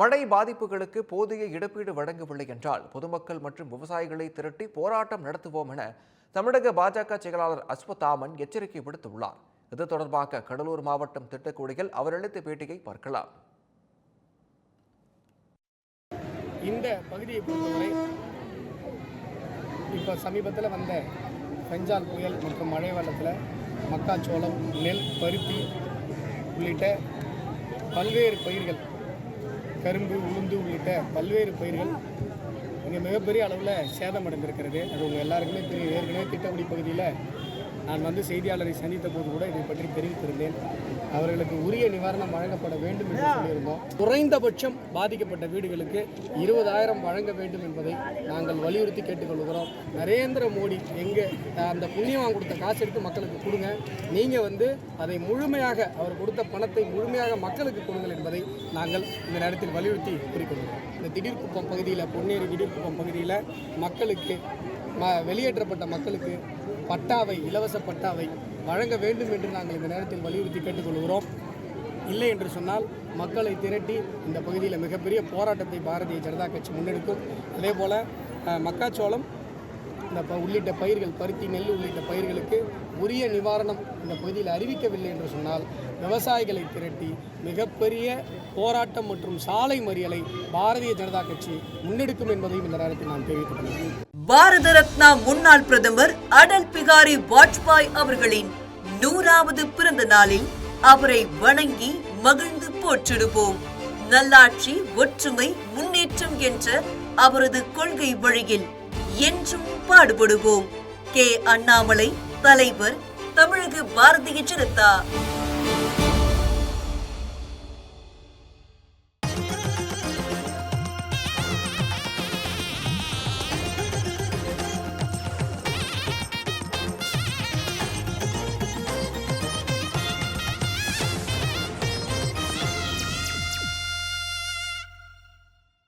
மழை பாதிப்புகளுக்கு போதிய இழப்பீடு வழங்கவில்லை என்றால் பொதுமக்கள் மற்றும் விவசாயிகளை திரட்டி போராட்டம் நடத்துவோம் என தமிழக பாஜக செயலாளர் அஸ்வத்தாமன் எச்சரிக்கை விடுத்துள்ளார். இது தொடர்பாக கடலூர் மாவட்டம் திட்டக்குடியில் அவர் அளித்த பேட்டியை பார்க்கலாம். இந்த பகுதியை பொறுத்தவரை இப்போ சமீபத்தில் வந்த பெஞ்சால் புயல் மற்றும் மழை வெள்ளத்தில் மக்காச்சோளம் நெல் பருத்தி உள்ளிட்ட பல்வேறு பயிர்கள் கரும்பு உளுந்து உள்ளிட்ட பல்வேறு பயிர்கள் இங்கே மிகப்பெரிய அளவில் சேதம் அடைந்திருக்கிறது. அது உங்கள் எல்லாருக்குமே தெரியும். ஏற்கனவே திட்டக்குடி பகுதியில் நான் வந்து செய்தியாளரை சந்தித்த போது கூட இதை பற்றி தெரிவித்திருந்தேன். அவர்களுக்கு உரிய நிவாரணம் வழங்கப்பட வேண்டும் என்று சொல்லியிருந்தோம். குறைந்தபட்சம் பாதிக்கப்பட்ட வீடுகளுக்கு இருபதாயிரம் வழங்க வேண்டும் என்பதை நாங்கள் வலியுறுத்தி கேட்டுக்கொள்கிறோம். நரேந்திர மோடி எங்கே அந்த புண்ணியமாக கொடுத்த காசு எடுத்து மக்களுக்கு கொடுங்க. நீங்கள் வந்து அதை முழுமையாக அவர் கொடுத்த பணத்தை முழுமையாக மக்களுக்கு கொடுங்கள் என்பதை நாங்கள் இந்த நேரத்தில் வலியுறுத்தி கூறிக்கொள்கிறோம் இந்த திடீர்குப்பம் பகுதியில் பொன்னேரி திடீர்குப்பம் பகுதியில் மக்களுக்கு ம வெளியேற்றப்பட்ட மக்களுக்கு பட்டாவை இலவச பட்டாவை வழங்க வேண்டும் என்று நாங்கள் இந்த நேரத்தில் வலியுறுத்தி கேட்டுக்கொள்கிறோம். இல்லை என்று சொன்னால் மக்களை திரட்டி இந்த பகுதியில் மிகப்பெரிய போராட்டத்தை பாரதிய ஜனதா கட்சி முன்னெடுக்கும். அதே போல் மக்காச்சோளம் இந்த உள்ளிட்ட பயிர்கள் பருத்தி நெல் உள்ளிட்ட பயிர்களுக்கு உரிய நிவாரணம் இந்த பகுதியில் அறிவிக்கவில்லை என்று சொன்னால் விவசாயிகளை திரட்டி மிகப்பெரிய போராட்டம் மற்றும் சாலை மறியலை பாரதிய ஜனதா கட்சி முன்னெடுக்கும் என்பதையும் இந்த நேரத்தில் நான் தெரிவித்துக் கொள்கிறேன். பாரத ரத்னா முன்னாள் பிரதமர் அடல் பிகாரி வாஜ்பாய் அவர்களின் நூறாவது பிறந்த நாளில் அவரை வணங்கி மகிழ்ந்து போற்றிடுவோம். நல்லாட்சி ஒற்றுமை முன்னேற்றம் என்ற அவரது கொள்கை வழியில் என்றும் பாடுபடுவோம். கே. அண்ணாமலை தலைவர் தமிழக பாரதிய ஜனதா.